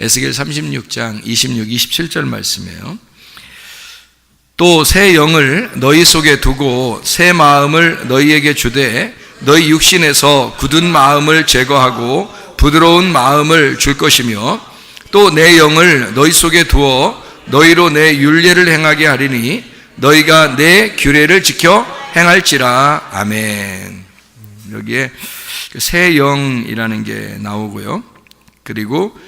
에스겔 36장 26, 27절 말씀이에요. 또 새 영을 너희 속에 두고 새 마음을 너희에게 주되 너희 육신에서 굳은 마음을 제거하고 부드러운 마음을 줄 것이며 또 내 영을 너희 속에 두어 너희로 내 윤례를 행하게 하리니 너희가 내 규례를 지켜 행할지라 아멘. 여기에 그새 영이라는 게 나오고요. 그리고 어,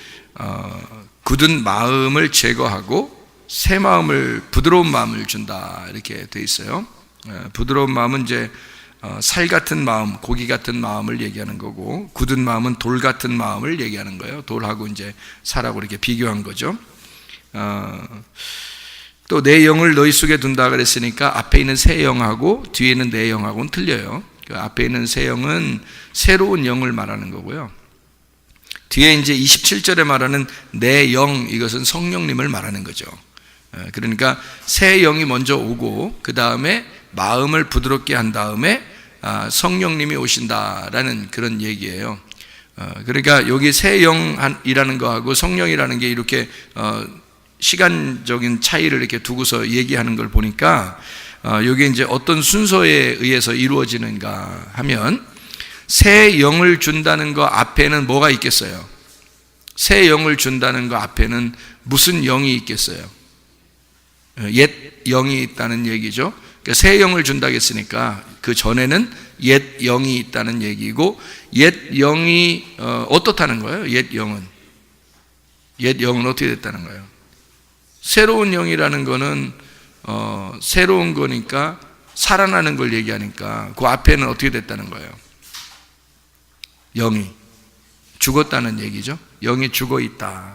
굳은 마음을 제거하고 새 마음을 부드러운 마음을 준다 이렇게 돼 있어요. 어, 부드러운 마음은 이제 어, 살 같은 마음, 고기 같은 마음을 얘기하는 거고 굳은 마음은 돌 같은 마음을 얘기하는 거예요. 돌하고 이제 살하고 이렇게 비교한 거죠. 어, 또내 영을 너희 속에 둔다 그랬으니까 앞에 있는 새 영하고 뒤에 있는 내 영하고는 틀려요. 그 앞에 있는 새 영은 새로운 영을 말하는 거고요. 뒤에 이제 27절에 말하는 내 영 이것은 성령님을 말하는 거죠. 예, 그러니까 새 영이 먼저 오고 그 다음에 마음을 부드럽게 한 다음에 아, 성령님이 오신다라는 그런 얘기예요. 어, 그러니까 여기 새 영이라는 거하고 성령이라는 게 이렇게 어, 시간적인 차이를 이렇게 두고서 얘기하는 걸 보니까 여기 이제 어떤 순서에 의해서 이루어지는가 하면 새 영을 준다는 거 앞에는 뭐가 있겠어요? 새 영을 준다는 거 앞에는 무슨 영이 있겠어요? 옛 영이 있다는 얘기죠. 그러니까 새 영을 준다고 했으니까 그 전에는 옛 영이 있다는 얘기고 옛 영이 어, 어떻다는 거예요? 옛 영은 옛 영은 어떻게 됐다는 거예요? 새로운 영이라는 거는 어, 새로운 거니까 살아나는 걸 얘기하니까 그 앞에는 어떻게 됐다는 거예요? 영이 죽었다는 얘기죠. 영이 죽어 있다.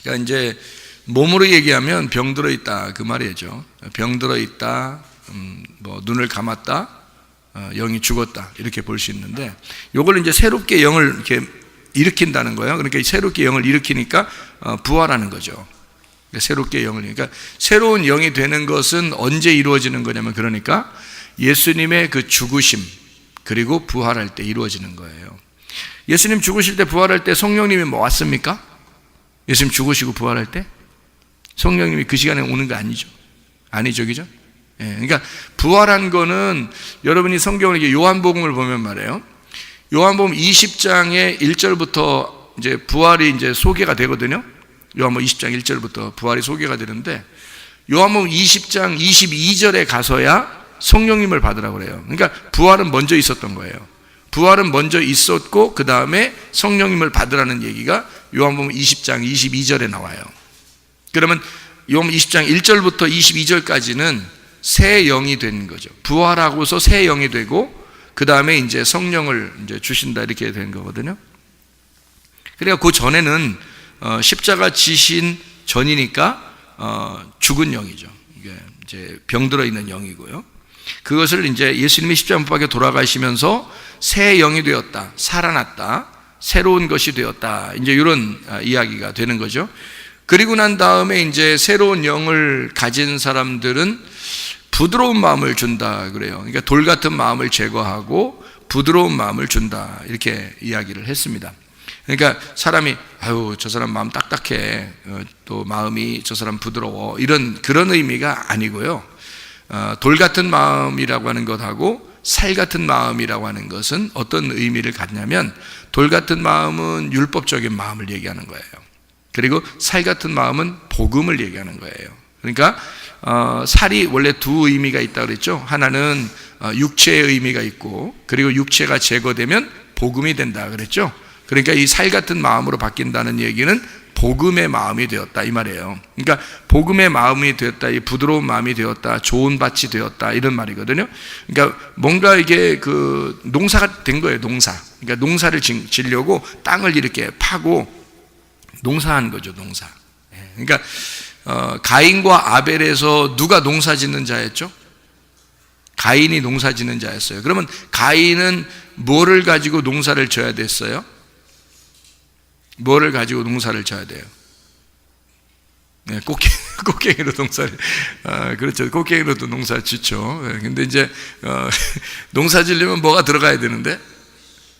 그러니까 이제 몸으로 얘기하면 병들어 있다 그 말이죠. 병들어 있다, 음, 뭐 눈을 감았다, 어, 영이 죽었다 이렇게 볼 수 있는데 이걸 이제 새롭게 영을 이렇게 일으킨다는 거예요. 그러니까 새롭게 영을 일으키니까 어, 부활하는 거죠. 그러니까 새롭게 영을 그러니까 새로운 영이 되는 것은 언제 이루어지는 거냐면 그러니까 예수님의 그 죽으심 그리고 부활할 때 이루어지는 거예요. 예수님 죽으실 때 부활할 때 성령님이 뭐 왔습니까? 예수님 죽으시고 부활할 때 성령님이 그 시간에 오는 거 아니죠. 아니죠, 그죠? 예, 그러니까 부활한 거는 여러분이 성경을 요한복음을 보면 말이에요. 요한복음 20장의 1절부터 이제 부활이 이제 소개가 되거든요. 요한복음 20장 1절부터 부활이 소개가 되는데 요한복음 20장 22절에 가서야 성령님을 받으라고 그래요. 그러니까 부활은 먼저 있었던 거예요. 부활은 먼저 있었고 그 다음에 성령님을 받으라는 얘기가 요한복음 20장 22절에 나와요. 그러면 요한 20장 1절부터 22절까지는 새 영이 된 거죠. 부활하고서 새 영이 되고 그 다음에 이제 성령을 이제 주신다 이렇게 된 거거든요. 그러니까 그 전에는 어, 십자가 지신 전이니까 어, 죽은 영이죠. 이게 이제 병들어 있는 영이고요. 그것을 이제 예수님이 십자가 못 박에 돌아가시면서 새 영이 되었다, 살아났다, 새로운 것이 되었다. 이제 이런 아, 이야기가 되는 거죠. 그리고 난 다음에 이제 새로운 영을 가진 사람들은 부드러운 마음을 준다 그래요. 그러니까 돌 같은 마음을 제거하고 부드러운 마음을 준다 이렇게 이야기를 했습니다. 그러니까 사람이 아유 저 사람 마음 딱딱해 어, 또 마음이 저 사람 부드러워 이런 그런 의미가 아니고요. 어, 돌 같은 마음이라고 하는 것하고 살 같은 마음이라고 하는 것은 어떤 의미를 갖냐면 돌 같은 마음은 율법적인 마음을 얘기하는 거예요. 그리고 살 같은 마음은 복음을 얘기하는 거예요. 그러니까 어, 살이 원래 두 의미가 있다 그랬죠. 하나는 어, 육체의 의미가 있고 그리고 육체가 제거되면 복음이 된다 그랬죠. 그러니까 이 살 같은 마음으로 바뀐다는 얘기는 복음의 마음이 되었다 이 말이에요. 그러니까 복음의 마음이 되었다, 이 부드러운 마음이 되었다, 좋은 밭이 되었다 이런 말이거든요. 그러니까 뭔가 이게 그 농사가 된 거예요, 농사. 그러니까 농사를 지려고 땅을 이렇게 파고 농사한 거죠, 농사. 예, 그러니까 어, 가인과 아벨에서 누가 농사짓는 자였죠? 가인이 농사짓는 자였어요. 그러면 가인은 뭐를 가지고 농사를 져야 됐어요? 뭐를 가지고 농사를 져야 돼요? 네, 꽃게, 꽃게로 농사를, 아, 그렇죠. 꽃게로도 농사 짓죠. 네, 근데 이제, 어, 농사 지려면 뭐가 들어가야 되는데?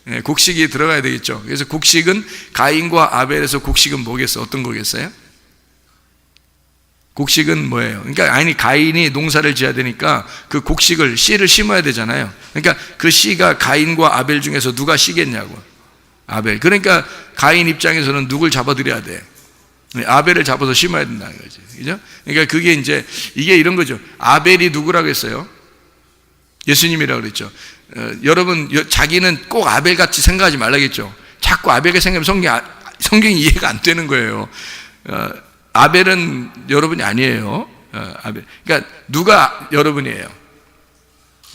예, 곡식이 들어가야 되겠죠. 그래서 곡식은 가인과 아벨에서 곡식은 뭐겠어? 어떤 거겠어요? 곡식은 뭐예요? 그러니까 아니 가인이 농사를 지어야 되니까 그 곡식을 씨를 심어야 되잖아요. 그러니까 그 씨가 가인과 아벨 중에서 누가 씨겠냐고. 아벨. 그러니까 가인 입장에서는 누굴 잡아들여야 돼? 아벨을 잡아서 심어야 된다는 거지. 그죠? 그러니까 그게 이제 이게 이런 거죠. 아벨이 누구라고 했어요? 예수님이라고 그랬죠. 어, 여러분 여- 자기는 꼭 아벨 같이 생각하지 말라겠죠. 자꾸 아벨과 생각하면 성경 성경이 이해가 안 되는 거예요. 어, 아벨은 여러분이 아니에요. 어, 아벨. 그러니까 누가 여러분이에요?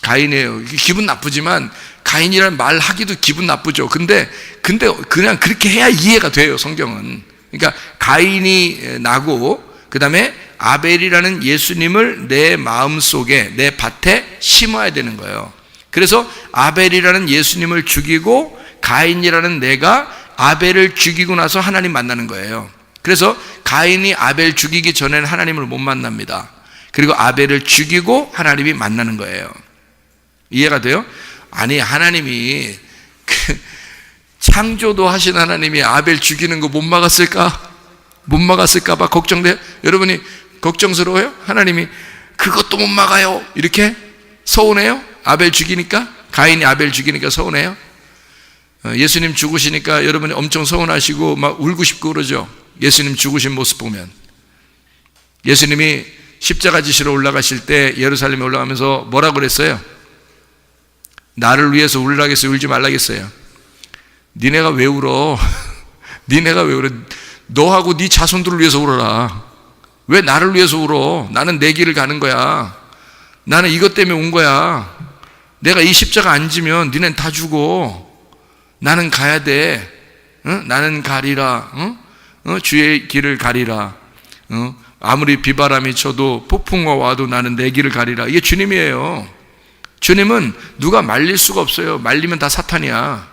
가인이에요. 기분 나쁘지만 가인이라는 말 하기도 기분 나쁘죠. 근데 근데 그냥 그렇게 해야 이해가 돼요. 성경은. 그러니까 가인이 나고 그다음에 아벨이라는 예수님을 내 마음 속에 내 밭에 심어야 되는 거예요. 그래서 아벨이라는 예수님을 죽이고 가인이라는 내가 아벨을 죽이고 나서 하나님 만나는 거예요. 그래서 가인이 아벨 죽이기 전에는 하나님을 못 만납니다. 그리고 아벨을 죽이고 하나님이 만나는 거예요. 이해가 돼요? 아니 하나님이 그 창조도 하신 하나님이 아벨 죽이는 거 못 막았을까? 못 막았을까 봐 걱정돼요? 여러분이 걱정스러워요? 하나님이 그것도 못 막아요. 이렇게 서운해요? 아벨 죽이니까? 가인이 아벨 죽이니까 서운해요? 어, 예수님 죽으시니까 여러분이 엄청 서운하시고 막 울고 싶고 그러죠. 예수님 죽으신 모습 보면. 예수님이 십자가 지시로 올라가실 때 예루살렘에 올라가면서 뭐라고 그랬어요? 나를 위해서 울라겠어요? 울지 말라겠어요? 니네가 왜 울어? 니네가 왜 울어? 너하고 네 자손들을 위해서 울어라. 왜 나를 위해서 울어? 나는 내 길을 가는 거야. 나는 이것 때문에 온 거야. 내가 이 십자가 안 지면 니넨 다 죽어. 나는 가야 돼. 응? 나는 가리라. 응? 어? 주의 길을 가리라. 어? 아무리 비바람이 쳐도 폭풍과 와도 나는 내 길을 가리라. 이게 주님이에요. 주님은 누가 말릴 수가 없어요. 말리면 다 사탄이야.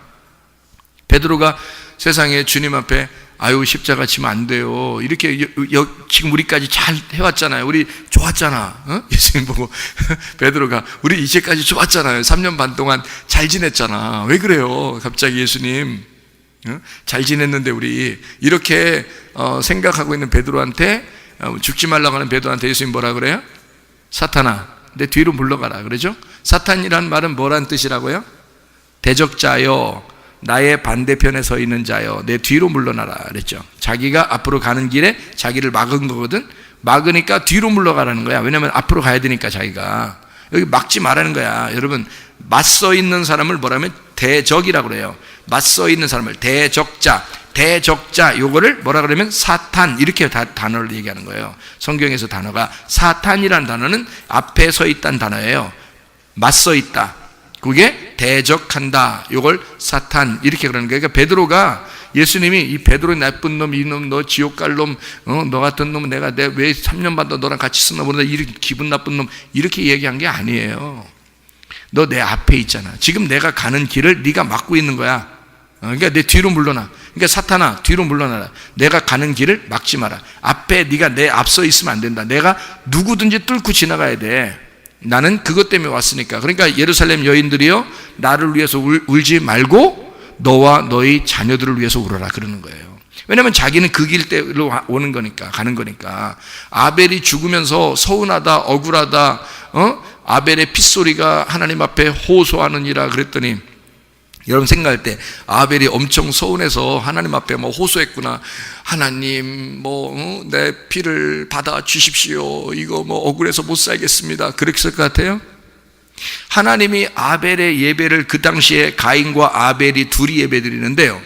베드로가 세상에 주님 앞에 아유 십자가 치면 안 돼요. 이렇게 여, 여, 지금 우리까지 잘 해왔잖아요. 우리 좋았잖아. 어? 예수님 보고 베드로가 우리 이제까지 좋았잖아요. 3년 반 동안 잘 지냈잖아. 왜 그래요? 갑자기 예수님 어? 잘 지냈는데 우리 이렇게 어, 생각하고 있는 베드로한테 어, 죽지 말라고 하는 베드로한테 예수님 뭐라 그래요? 사탄아 내 뒤로 물러가라 그러죠? 사탄이란 말은 뭐란 뜻이라고요? 대적자요. 나의 반대편에 서 있는 자요. 내 뒤로 물러나라 그랬죠. 자기가 앞으로 가는 길에 자기를 막은 거거든. 막으니까 뒤로 물러가라는 거야. 왜냐하면 앞으로 가야 되니까 자기가. 여기 막지 말라는 거야. 여러분 맞서 있는 사람을 뭐라면 대적이라고 그래요. 맞서 있는 사람을 대적자. 대적자. 요거를 뭐라 그러면? 사탄. 이렇게 다, 단어를 얘기하는 거예요. 성경에서 단어가 사탄이라는 단어는 앞에 서 있다는 단어예요 맞서 있다 그게 대적한다. 요걸 사탄 이렇게 그러는 거예요. 그러니까 베드로가 예수님이 이 베드로 나쁜 놈, 이놈, 너 지옥 갈 놈, 어, 너 같은 놈은 내가 내가 왜 3년 반더 너랑 같이 쓰나 보다 이렇게 기분 나쁜 놈 이렇게 얘기한 게 아니에요. 너 내 앞에 있잖아. 지금 내가 가는 길을 네가 막고 있는 거야. 어, 그러니까 내 뒤로 물러나. 그러니까 사탄아 뒤로 물러나라. 내가 가는 길을 막지 마라. 앞에 네가 내 앞서 있으면 안 된다. 내가 누구든지 뚫고 지나가야 돼. 나는 그것 때문에 왔으니까. 그러니까 예루살렘 여인들이요, 나를 위해서 울, 울지 말고 너와 너희 자녀들을 위해서 울어라 그러는 거예요. 왜냐하면 자기는 그 길대로 오는 거니까, 가는 거니까. 아벨이 죽으면서 서운하다, 억울하다, 어? 아벨의 핏소리가 하나님 앞에 호소하느니라 그랬더니 여러분 생각할 때 아벨이 엄청 서운해서 하나님 앞에 뭐 호소했구나. 하나님 뭐 내 피를 받아 주십시오. 이거 뭐 억울해서 못 살겠습니다. 그랬을 것 같아요? 하나님이 아벨의 예배를 그 당시에 가인과 아벨이 둘이 예배 드리는데요.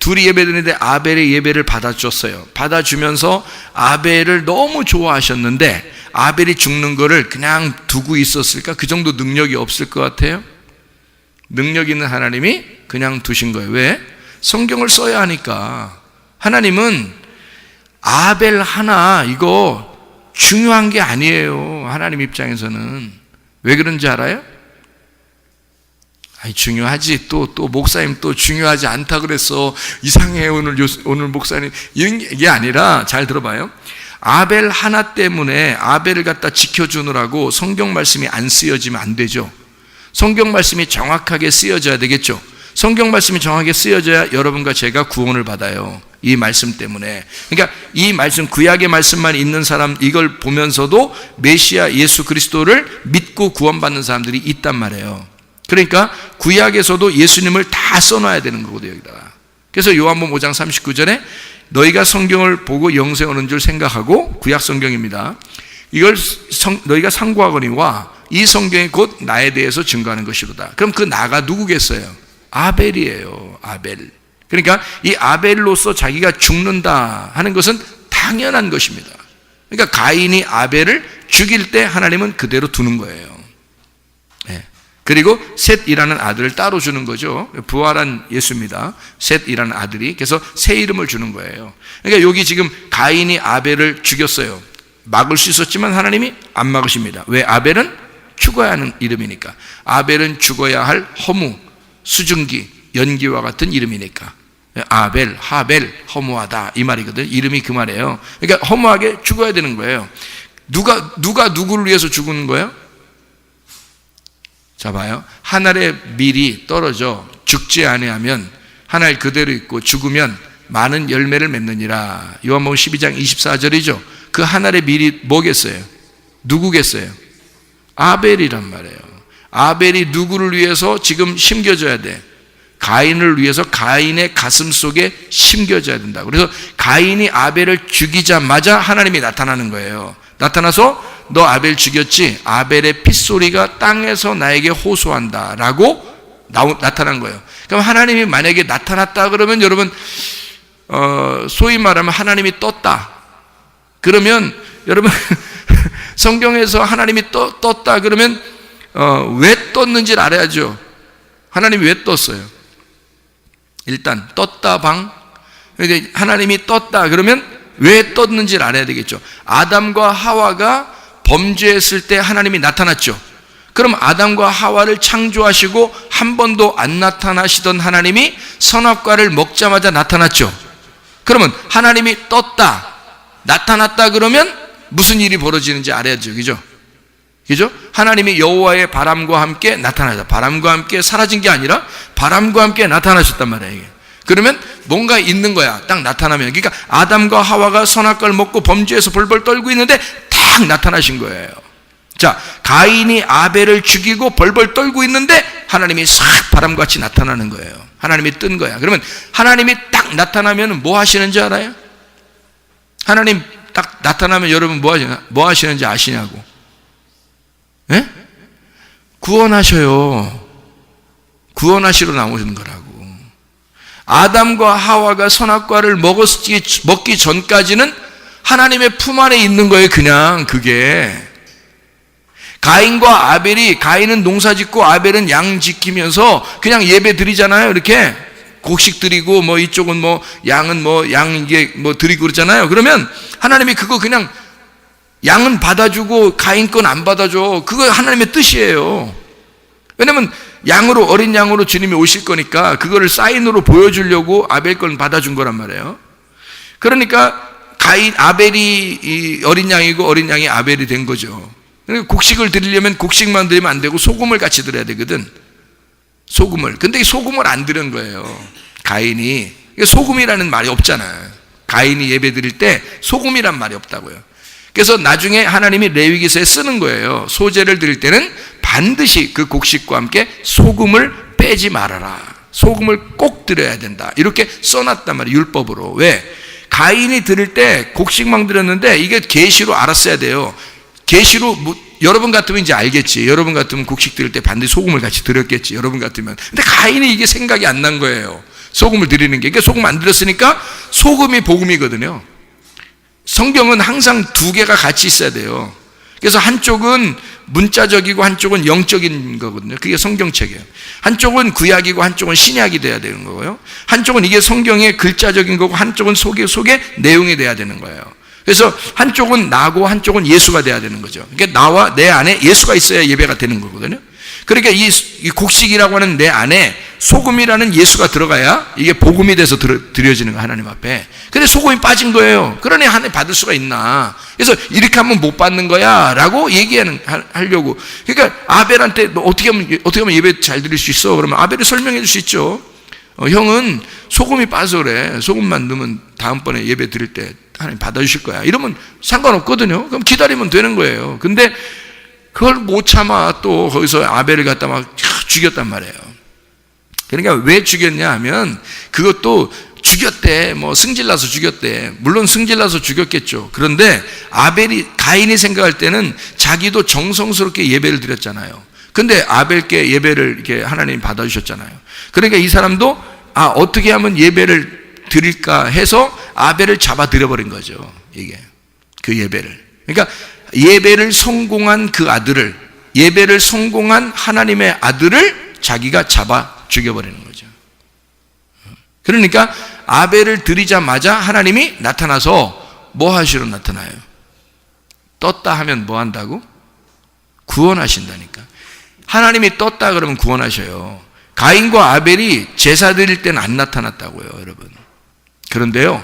둘이 예배 드리는데 아벨의 예배를 받아줬어요. 받아주면서 아벨을 너무 좋아하셨는데 아벨이 죽는 거를 그냥 두고 있었을까? 그 정도 능력이 없을 것 같아요? 능력 있는 하나님이 그냥 두신 거예요. 왜? 성경을 써야 하니까. 하나님은 아벨 하나 이거 중요한 게 아니에요. 하나님 입장에서는. 왜 그런지 알아요? 아니, 중요하지. 또, 또, 목사님 또 중요하지 않다 그랬어. 이상해, 오늘, 오늘 목사님. 이런 게 아니라, 잘 들어봐요. 아벨 하나 때문에 아벨을 갖다 지켜주느라고 성경 말씀이 안 쓰여지면 안 되죠. 성경 말씀이 정확하게 쓰여져야 되겠죠. 성경 말씀이 정확하게 쓰여져야 여러분과 제가 구원을 받아요. 이 말씀 때문에. 그러니까 이 말씀, 구약의 말씀만 있는 사람, 이걸 보면서도 메시아 예수 그리스도를 믿고 구원받는 사람들이 있단 말이에요. 그러니까 구약에서도 예수님을 다 써놔야 되는 거거든요, 여기다가. 그래서 요한복음 5장 39절에 너희가 성경을 보고 영생 오는 줄 생각하고 구약 성경입니다. 이걸 성, 너희가 상고하거니와 이 성경이 곧 나에 대해서 증거하는 것이로다. 그럼 그 나가 누구겠어요? 아벨이에요. 아벨. 그러니까 이 아벨로서 자기가 죽는다 하는 것은 당연한 것입니다. 그러니까 가인이 아벨을 죽일 때 하나님은 그대로 두는 거예요. 네. 그리고 셋이라는 아들을 따로 주는 거죠. 부활한 예수입니다. 셋이라는 아들이. 그래서 새 이름을 주는 거예요. 그러니까 여기 지금 가인이 아벨을 죽였어요. 막을 수 있었지만 하나님이 안 막으십니다. 왜? 아벨은 죽어야 하는 이름이니까. 아벨은 죽어야 할 허무, 수증기, 연기와 같은 이름이니까. 아벨, 하벨, 허무하다 이 말이거든. 이름이 그 말이에요. 그러니까 허무하게 죽어야 되는 거예요. 누가 누가 누구를 위해서 죽는 거예요? 자 봐요. 하늘의 밀이 떨어져 죽지 아니하면 하늘 그대로 있고 죽으면 많은 열매를 맺느니라. 요한복음 12장 24절이죠. 그 하늘의 밀이 뭐겠어요? 누구겠어요? 아벨이란 말이에요. 아벨이 누구를 위해서 지금 심겨져야 돼? 가인을 위해서 가인의 가슴 속에 심겨져야 된다. 그래서 가인이 아벨을 죽이자마자 하나님이 나타나는 거예요. 나타나서 너 아벨 죽였지? 아벨의 핏소리가 땅에서 나에게 호소한다. 라고 나타난 거예요. 그럼 하나님이 만약에 나타났다 그러면 여러분, 어, 소위 말하면 하나님이 떴다. 그러면 여러분, 성경에서 하나님이 떠, 떴다 그러면 어, 왜 떴는지를 알아야죠. 하나님이 왜 떴어요? 일단 떴다 방. 하나님이 떴다 그러면 왜 떴는지를 알아야 되겠죠. 아담과 하와가 범죄했을 때 하나님이 나타났죠. 그럼 아담과 하와를 창조하시고 한 번도 안 나타나시던 하나님이 선악과를 먹자마자 나타났죠. 그러면 하나님이 떴다, 나타났다 그러면 무슨 일이 벌어지는지 알아야죠. 그죠? 그죠? 하나님이 여호와의 바람과 함께 나타나다. 바람과 함께 사라진 게 아니라 바람과 함께 나타나셨단 말이에요. 그러면 뭔가 있는 거야. 딱 나타나면. 그러니까 아담과 하와가 선악과를 먹고 범죄해서 벌벌 떨고 있는데 딱 나타나신 거예요. 자, 가인이 아벨을 죽이고 벌벌 떨고 있는데 하나님이 싹 바람같이 나타나는 거예요. 하나님이 뜬 거야. 그러면 하나님이 딱 나타나면 뭐 하시는지 알아요? 하나님 딱 나타나면 여러분 뭐 하시나? 뭐 하시는지 아시냐고. 예? 구원하셔요. 구원하시러 나오시는 거라고. 아담과 하와가 선악과를 먹었기, 먹기 전까지는 하나님의 품 안에 있는 거예요, 그냥 그게. 가인과 아벨이, 가인은 농사 짓고 아벨은 양 지키면서 그냥 예배 드리잖아요, 이렇게. 곡식 드리고, 뭐 이쪽은 뭐 양은 뭐 양 이게 뭐 드리고 그러잖아요. 그러면 하나님이 그거 그냥 양은 받아주고 가인 건 안 받아줘. 그거 하나님의 뜻이에요. 왜냐면 양으로 어린 양으로 주님이 오실 거니까 그거를 사인으로 보여주려고 아벨 건 받아준 거란 말이에요. 그러니까 가인 아벨이 어린 양이고 어린 양이 아벨이 된 거죠. 그러니까 곡식을 드리려면 곡식만 드리면 안 되고 소금을 같이 드려야 되거든. 소금을. 근데 이 소금을 안 드린 거예요. 가인이. 소금이라는 말이 없잖아요. 가인이 예배 드릴 때 소금이란 말이 없다고요. 그래서 나중에 하나님이 레위기서에 쓰는 거예요. 소재를 드릴 때는 반드시 그 곡식과 함께 소금을 빼지 말아라. 소금을 꼭 드려야 된다. 이렇게 써놨단 말이에요. 율법으로. 왜? 가인이 드릴 때 곡식만 드렸는데 이게 계시로 알았어야 돼요. 계시로 뭐, 여러분 같으면 이제 알겠지. 여러분 같으면 곡식 드릴 때 반드시 소금을 같이 드렸겠지. 여러분 같으면. 근데 가인이 이게 생각이 안 난 거예요. 소금을 드리는 게. 그러니까 소금 안 드렸으니까 소금이 복음이거든요. 성경은 항상 두 개가 같이 있어야 돼요. 그래서 한쪽은 문자적이고 한쪽은 영적인 거거든요. 그게 성경책이에요. 한쪽은 구약이고 한쪽은 신약이 돼야 되는 거고요. 한쪽은 이게 성경의 글자적인 거고 한쪽은 속에 속에 내용이 돼야 되는 거예요. 그래서 한쪽은 나고 한쪽은 예수가 돼야 되는 거죠. 그러니까 나와 내 안에 예수가 있어야 예배가 되는 거거든요. 그러니까 이, 이 곡식이라고 하는 내 안에 소금이라는 예수가 들어가야 이게 복음이 돼서 들, 드려지는 거 하나님 앞에. 근데 소금이 빠진 거예요. 그러니 하나님 받을 수가 있나? 그래서 이렇게 하면 못 받는 거야라고 얘기하는 하- 하려고. 그러니까 아벨한테 너 어떻게 하면 어떻게 하면 예배 잘 드릴 수 있어? 그러면 아벨이 설명해 줄 수 있죠. 어, 형은 소금이 빠서 그래. 소금만 넣으면 다음번에 예배 드릴 때 하나님 받아주실 거야. 이러면 상관없거든요. 그럼 기다리면 되는 거예요. 근데 그걸 못 참아 또 거기서 아벨을 갖다 막 죽였단 말이에요. 그러니까 왜 죽였냐 하면 그것도 죽였대. 뭐 승질나서 죽였대. 물론 승질나서 죽였겠죠. 그런데 아벨이 가인이 생각할 때는 자기도 정성스럽게 예배를 드렸잖아요. 근데 아벨께 예배를 이렇게 하나님 받아주셨잖아요. 그러니까 이 사람도 아 어떻게 하면 예배를 드릴까 해서 아벨을 잡아 들여버린 거죠. 이게 그 예배를. 그러니까 예배를 성공한 그 아들을 예배를 성공한 하나님의 아들을 자기가 잡아 죽여버리는 거죠. 그러니까 아벨을 드리자마자 하나님이 나타나서 뭐 하시러 나타나요? 떴다 하면 뭐 한다고? 구원하신다니까. 하나님이 떴다 그러면 구원하셔요. 가인과 아벨이 제사 드릴 때는 안 나타났다고요, 여러분. 그런데요,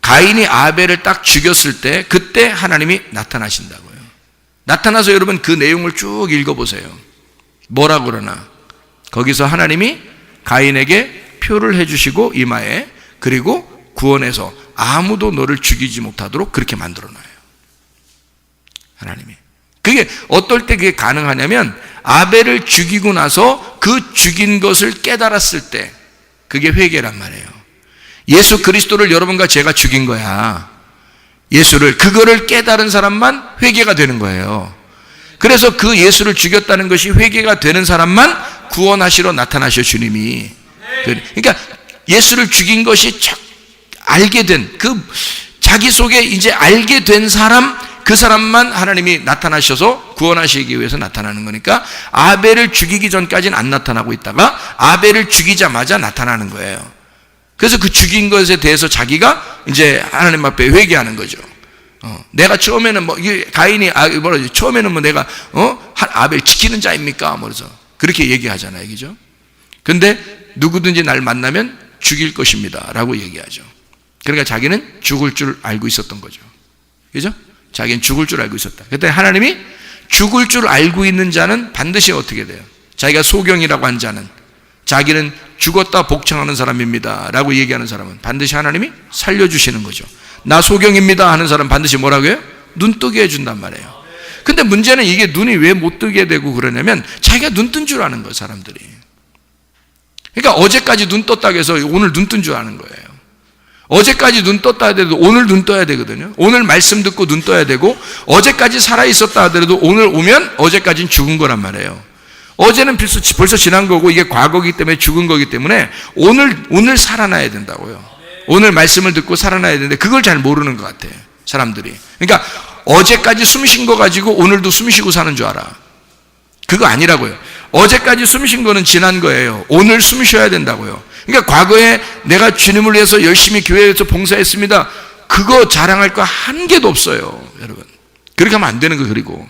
가인이 아벨을 딱 죽였을 때, 그때 하나님이 나타나신다고요. 나타나서 여러분 그 내용을 쭉 읽어보세요. 뭐라 그러나? 거기서 하나님이 가인에게 표를 해주시고 이마에 그리고 구원해서 아무도 너를 죽이지 못하도록 그렇게 만들어놔요. 하나님이. 그게 어떨 때 그게 가능하냐면 아벨을 죽이고 나서 그 죽인 것을 깨달았을 때 그게 회개란 말이에요. 예수 그리스도를 여러분과 제가 죽인 거야. 예수를 그거를 깨달은 사람만 회개가 되는 거예요. 그래서 그 예수를 죽였다는 것이 회개가 되는 사람만 구원하시러 나타나셔 주님이. 그러니까 예수를 죽인 것이 알게 된 그 자기 속에 이제 알게 된 사람 그 사람만 하나님이 나타나셔서 구원하시기 위해서 나타나는 거니까 아벨을 죽이기 전까지는 안 나타나고 있다가 아벨을 죽이자마자 나타나는 거예요. 그래서 그 죽인 것에 대해서 자기가 이제 하나님 앞에 회개하는 거죠. 어, 내가 처음에는 뭐 이게 가인이 아 뭐라 지 처음에는 뭐 내가 어 한 아벨 지키는 자입니까? 뭐 그래서 그렇게 얘기하잖아요, 그죠? 근데 누구든지 날 만나면 죽일 것입니다 라고 얘기하죠. 그러니까 자기는 죽을 줄 알고 있었던 거죠. 그죠? 자기는 죽을 줄 알고 있었다. 그때 하나님이 죽을 줄 알고 있는 자는 반드시 어떻게 돼요? 자기가 소경이라고 한 자는 자기는 죽었다 복창하는 사람입니다. 라고 얘기하는 사람은 반드시 하나님이 살려주시는 거죠. 나 소경입니다. 하는 사람 반드시 뭐라고 해요? 눈 뜨게 해준단 말이에요. 근데 문제는 이게 눈이 왜 못 뜨게 되고 그러냐면 자기가 눈 뜬 줄 아는 거예요, 사람들이. 그러니까 어제까지 눈 떴다고 해서 오늘 눈 뜬 줄 아는 거예요. 어제까지 눈 떴다 하더라도 오늘 눈 떠야 되거든요. 오늘 말씀 듣고 눈 떠야 되고 어제까지 살아 있었다 하더라도 오늘 오면 어제까지는 죽은 거란 말이에요. 어제는 벌써, 벌써 지난 거고 이게 과거기 때문에 죽은 거기 때문에 오늘 오늘 살아나야 된다고요. 오늘 말씀을 듣고 살아나야 되는데 그걸 잘 모르는 것 같아요. 사람들이. 그러니까 어제까지 숨 쉰 거 가지고 오늘도 숨 쉬고 사는 줄 알아. 그거 아니라고요. 어제까지 숨 쉰 거는 지난 거예요. 오늘 숨 쉬어야 된다고요. 그러니까 과거에 내가 주님을 위해서 열심히 교회에서 봉사했습니다. 그거 자랑할 거 한 개도 없어요, 여러분. 그렇게 하면 안 되는 거 그리고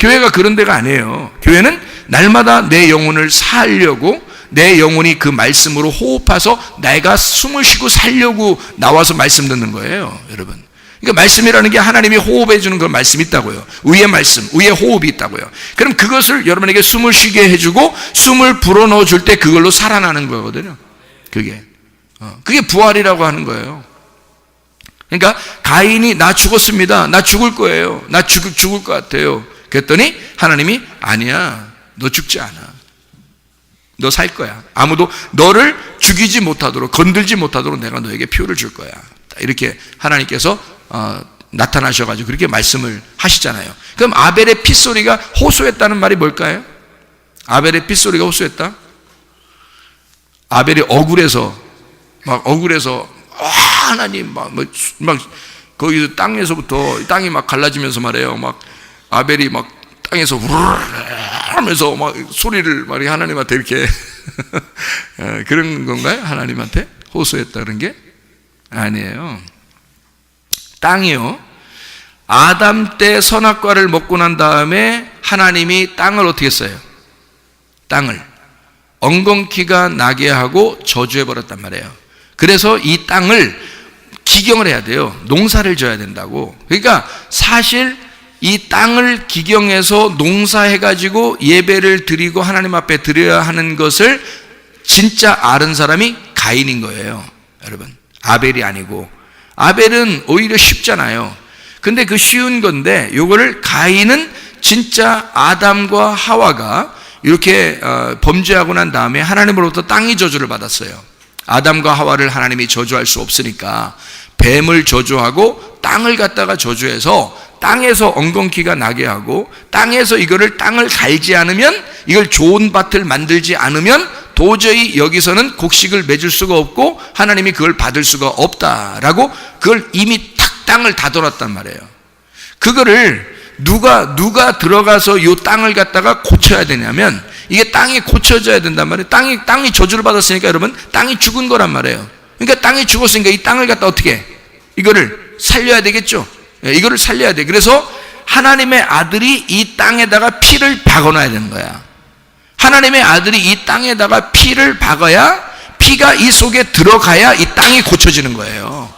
교회가 그런 데가 아니에요. 교회는 날마다 내 영혼을 살려고 내 영혼이 그 말씀으로 호흡해서 내가 숨을 쉬고 살려고 나와서 말씀 듣는 거예요, 여러분. 그러니까 말씀이라는 게 하나님이 호흡해 주는 그런 말씀이 있다고요. 의의 말씀, 의의 호흡이 있다고요. 그럼 그것을 여러분에게 숨을 쉬게 해주고 숨을 불어넣어 줄 때 그걸로 살아나는 거거든요. 그게. 어, 그게 부활이라고 하는 거예요. 그러니까 가인이 나 죽었습니다. 나 죽을 거예요. 나 죽, 죽을 것 같아요. 그랬더니 하나님이 아니야. 너 죽지 않아. 너 살 거야. 아무도 너를 죽이지 못하도록 건들지 못하도록 내가 너에게 표를 줄 거야. 이렇게 하나님께서 어, 나타나셔가지고 그렇게 말씀을 하시잖아요. 그럼 아벨의 핏소리가 호소했다는 말이 뭘까요? 아벨의 핏소리가 호소했다? 아벨이 억울해서 막 억울해서 아, 하나님 막, 막, 막 거기 땅에서부터 땅이 막 갈라지면서 말해요. 막 아벨이 막 땅에서 우르르 하면서 막 소리를 말이 하나님한테 이렇게 어, 그런 건가요? 하나님한테 호소했다는 게 아니에요. 땅이요. 아담 때 선악과를 먹고 난 다음에 하나님이 땅을 어떻게 했어요? 땅을 엉겅퀴가 나게 하고 저주해 버렸단 말이에요. 그래서 이 땅을 기경을 해야 돼요. 농사를 져야 된다고. 그러니까 사실 이 땅을 기경해서 농사해가지고 예배를 드리고 하나님 앞에 드려야 하는 것을 진짜 아는 사람이 가인인 거예요. 여러분. 아벨이 아니고. 아벨은 오히려 쉽잖아요. 근데 그 쉬운 건데, 요거를 가인은 진짜 아담과 하와가 이렇게 어, 범죄하고 난 다음에 하나님으로부터 땅이 저주를 받았어요. 아담과 하와를 하나님이 저주할 수 없으니까 뱀을 저주하고 땅을 갖다가 저주해서 땅에서 엉겅퀴가 나게 하고 땅에서 이거를 땅을 갈지 않으면 이걸 좋은 밭을 만들지 않으면 도저히 여기서는 곡식을 맺을 수가 없고 하나님이 그걸 받을 수가 없다라고 그걸 이미 탁 땅을 다 돌았단 말이에요. 그거를 누가 누가 들어가서 요 땅을 갖다가 고쳐야 되냐면 이게 땅이 고쳐져야 된단 말이에요. 땅이 땅이 저주를 받았으니까 여러분 땅이 죽은 거란 말이에요. 그러니까 땅이 죽었으니까 이 땅을 갖다 어떻게 해? 이거를 살려야 되겠죠. 예, 이거를 살려야 돼. 그래서 하나님의 아들이 이 땅에다가 피를 박아놔야 되는 거야. 하나님의 아들이 이 땅에다가 피를 박아야 피가 이 속에 들어가야 이 땅이 고쳐지는 거예요.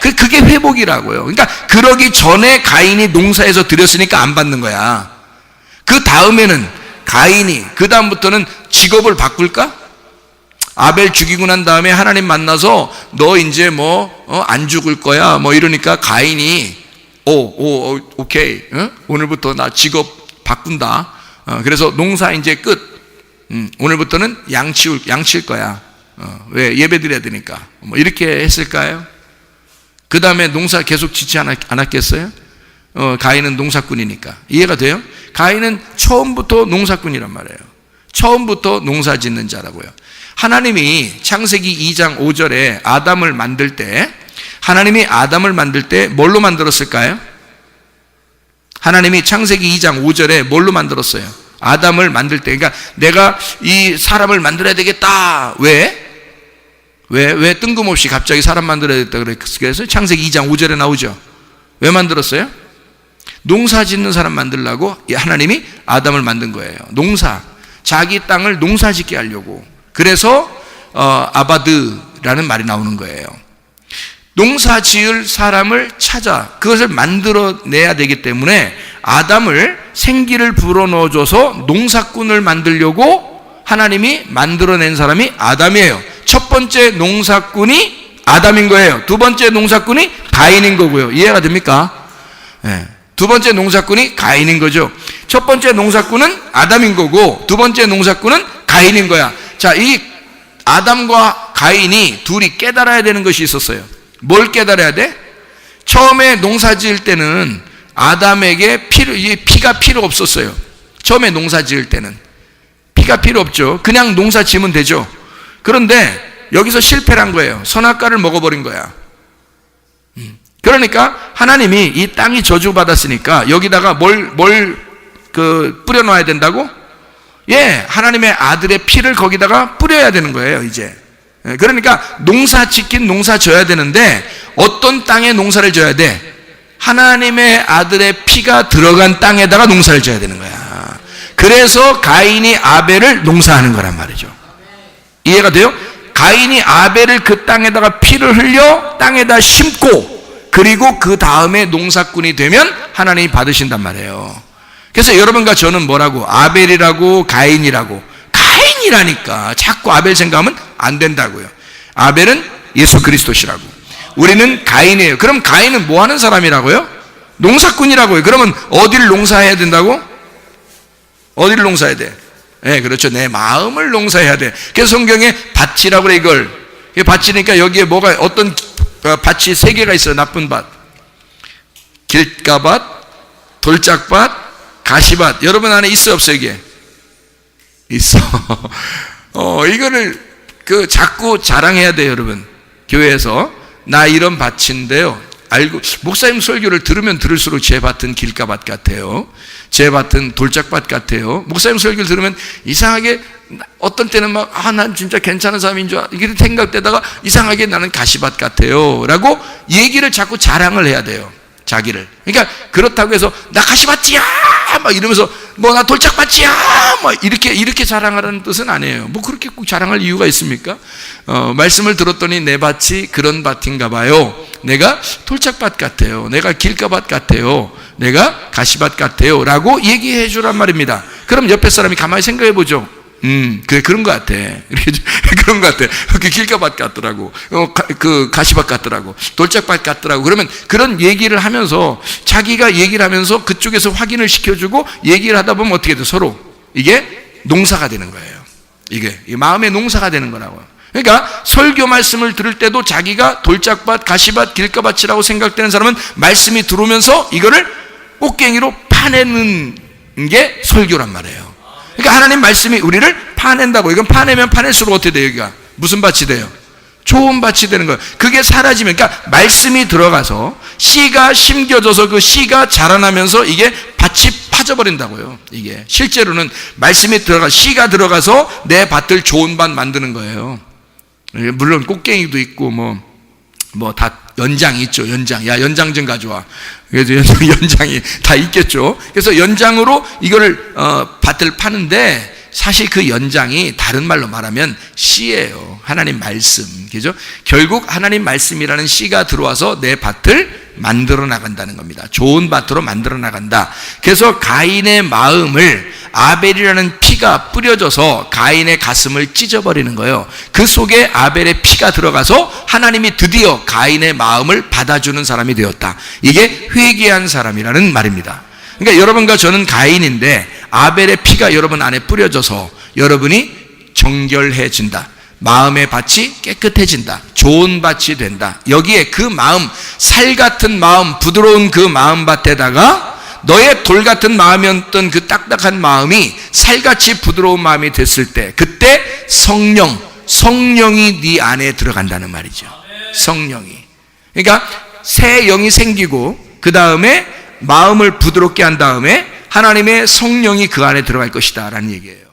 그 그게 회복이라고요. 그러니까 그러기 전에 가인이 농사에서 들였으니까 안 받는 거야. 그 다음에는 가인이 그 다음부터는 직업을 바꿀까? 아벨 죽이고 난 다음에 하나님 만나서 너 이제 뭐안 죽을 거야 뭐 이러니까 가인이 오오 오, 오 케이 어? 오늘부터 나 직업 바꾼다. 어, 그래서 농사 이제 끝. 음, 오늘부터는 양치울 양칠 거야. 어, 왜 예배 드려야 되니까 뭐 이렇게 했을까요? 그 다음에 농사 계속 짓지 않았, 않았겠어요? 어, 가인은 농사꾼이니까. 이해가 돼요? 가인은 처음부터 농사꾼이란 말이에요. 처음부터 농사 짓는 자라고요. 하나님이 창세기 2장 5절에 아담을 만들 때, 하나님이 아담을 만들 때 뭘로 만들었을까요? 하나님이 창세기 2장 5절에 뭘로 만들었어요? 아담을 만들 때, 그러니까 내가 이 사람을 만들어야 되겠다. 왜? 왜, 왜 뜬금없이 갑자기 사람 만들어야 됐다 그래서 창세기 2장 5절에 나오죠. 왜 만들었어요? 농사 짓는 사람 만들라고 하나님이 아담을 만든 거예요. 농사. 자기 땅을 농사 짓게 하려고. 그래서, 어, 아바드라는 말이 나오는 거예요. 농사 지을 사람을 찾아 그것을 만들어내야 되기 때문에 아담을 생기를 불어넣어줘서 농사꾼을 만들려고 하나님이 만들어낸 사람이 아담이에요. 첫 번째 농사꾼이 아담인 거예요. 두 번째 농사꾼이 가인인 거고요. 이해가 됩니까? 네. 두 번째 농사꾼이 가인인 거죠. 첫 번째 농사꾼은 아담인 거고 두 번째 농사꾼은 가인인 거야. 자, 이 아담과 가인이 둘이 깨달아야 되는 것이 있었어요. 뭘 깨달아야 돼? 처음에 농사 지을 때는 아담에게 피로, 피가 필요 없었어요. 처음에 농사 지을 때는. 피가 필요 없죠. 그냥 농사 지으면 되죠. 그런데 여기서 실패를 한 거예요. 선악과를 먹어버린 거야. 음. 그러니까 하나님이 이 땅이 저주받았으니까 여기다가 뭘, 뭘, 그, 뿌려놔야 된다고? 예, 하나님의 아들의 피를 거기다가 뿌려야 되는 거예요, 이제. 예, 그러니까 농사 짓긴 농사 져야 되는데 어떤 땅에 농사를 져야 돼? 하나님의 아들의 피가 들어간 땅에다가 농사를 져야 되는 거야. 그래서 가인이 아벨을 농사하는 거란 말이죠. 이해가 돼요? 가인이 아벨을 그 땅에다가 피를 흘려 땅에다 심고 그리고 그 다음에 농사꾼이 되면 하나님이 받으신단 말이에요. 그래서 여러분과 저는 뭐라고 아벨이라고 가인이라고 가인이라니까 자꾸 아벨 생각하면 안 된다고요. 아벨은 예수 그리스도시라고. 우리는 가인이에요. 그럼 가인은 뭐 하는 사람이라고요? 농사꾼이라고요. 그러면 어디를 농사해야 된다고? 어디를 농사해야 돼? 예, 네, 그렇죠. 내 마음을 농사해야 돼. 그래서 성경에 밭이라고 그래, 이걸. 밭이니까 여기에 뭐가, 어떤 어, 밭이 세 개가 있어요. 나쁜 밭. 길가밭, 돌짝밭, 가시밭. 여러분 안에 있어, 없어, 이게? 있어. 어, 이거를 그 자꾸 자랑해야 돼요, 여러분. 교회에서. 나 이런 밭인데요. 알고, 목사님 설교를 들으면 들을수록 제 밭은 길가밭 같아요. 제 밭은 돌짝밭 같아요. 목사님 설교를 들으면 이상하게 어떤 때는 막, 아, 난 진짜 괜찮은 사람인 줄, 이렇게 생각되다가 이상하게 나는 가시밭 같아요. 라고 얘기를 자꾸 자랑을 해야 돼요. 자기를. 그러니까 그렇다고 해서 나 가시밭이야! 막 이러면서 뭐 나 돌짝밭이야 뭐 이렇게 이렇게 자랑하라는 뜻은 아니에요. 뭐 그렇게 꼭 자랑할 이유가 있습니까? 어, 말씀을 들었더니 내 밭이 그런 밭인가 봐요. 내가 돌짝밭 같아요. 내가 길가밭 같아요. 내가 가시밭 같아요. 라고 얘기해 주란 말입니다. 그럼 옆에 사람이 가만히 생각해 보죠. 음, 그래, 그런 것 같아. 이렇게, 그런 것 같아. 그 길가밭 같더라고. 어, 가, 그 가시밭 같더라고. 돌짝밭 같더라고. 그러면 그런 얘기를 하면서 자기가 얘기를 하면서 그쪽에서 확인을 시켜주고 얘기를 하다 보면 어떻게 돼? 서로. 이게 농사가 되는 거예요. 이게. 이 마음의 농사가 되는 거라고요. 그러니까 설교 말씀을 들을 때도 자기가 돌짝밭, 가시밭, 길가밭이라고 생각되는 사람은 말씀이 들어오면서 이거를 꽃갱이로 파내는 게 설교란 말이에요. 그러니까 하나님 말씀이 우리를 파낸다고. 이건 파내면 파낼수록 어떻게 돼요, 여기가? 무슨 밭이 돼요? 좋은 밭이 되는 거예요. 그게 사라지면, 그러니까 말씀이 들어가서 씨가 심겨져서 그 씨가 자라나면서 이게 밭이 파져버린다고요. 이게. 실제로는 말씀이 들어가, 씨가 들어가서 내 밭을 좋은 밭 만드는 거예요. 물론 꽃갱이도 있고 뭐, 뭐 다 연장 있죠. 연장. 야, 연장 좀 가져와. 그래서 연장, 연장 이 다 있겠죠. 그래서 연장으로 이거를, 어, 밭을 파는데 사실 그 연장이 다른 말로 말하면 씨예요. 하나님 말씀. 그죠? 결국 하나님 말씀이라는 씨가 들어와서 내 밭을 만들어 나간다는 겁니다. 좋은 밭으로 만들어 나간다. 그래서 가인의 마음을 아벨이라는 피가 뿌려져서 가인의 가슴을 찢어버리는 거예요. 그 속에 아벨의 피가 들어가서 하나님이 드디어 가인의 마음을 받아주는 사람이 되었다. 이게 회개한 사람이라는 말입니다. 그러니까 여러분과 저는 가인인데 아벨의 피가 여러분 안에 뿌려져서 여러분이 정결해진다. 마음의 밭이 깨끗해진다. 좋은 밭이 된다. 여기에 그 마음, 살 같은 마음, 부드러운 그 마음 밭에다가 너의 돌 같은 마음이었던 그 딱딱한 마음이 살같이 부드러운 마음이 됐을 때 그때 성령, 성령이 네 안에 들어간다는 말이죠. 성령이. 그러니까 새 영이 생기고 그 다음에 마음을 부드럽게 한 다음에 하나님의 성령이 그 안에 들어갈 것이다 라는 얘기예요.